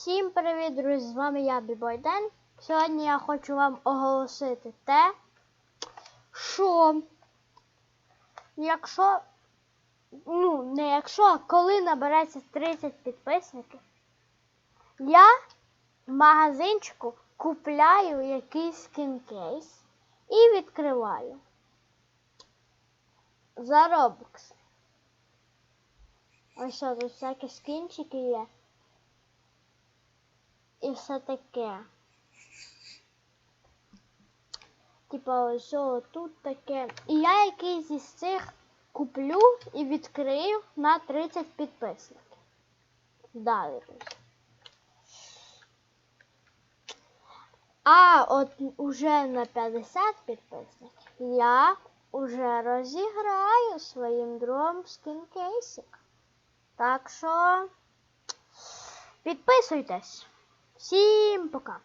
Всім привіт, друзі! З вами я, Бібойден. Сьогодні я хочу вам оголосити те, що якщо, ну, не якщо, а коли набереться 30 підписників, я в магазинчику купляю якийсь скінкейс і відкриваю. За Robux. Ось тут всякі скінчики є. Все таке. Типа ось тут таке. І я якийсь із цих куплю і відкрию на 30 підписників. Далі. А от уже на 50 підписників я уже розіграю своїм другом скінкейсик. Так що підписуйтесь. Всім пока!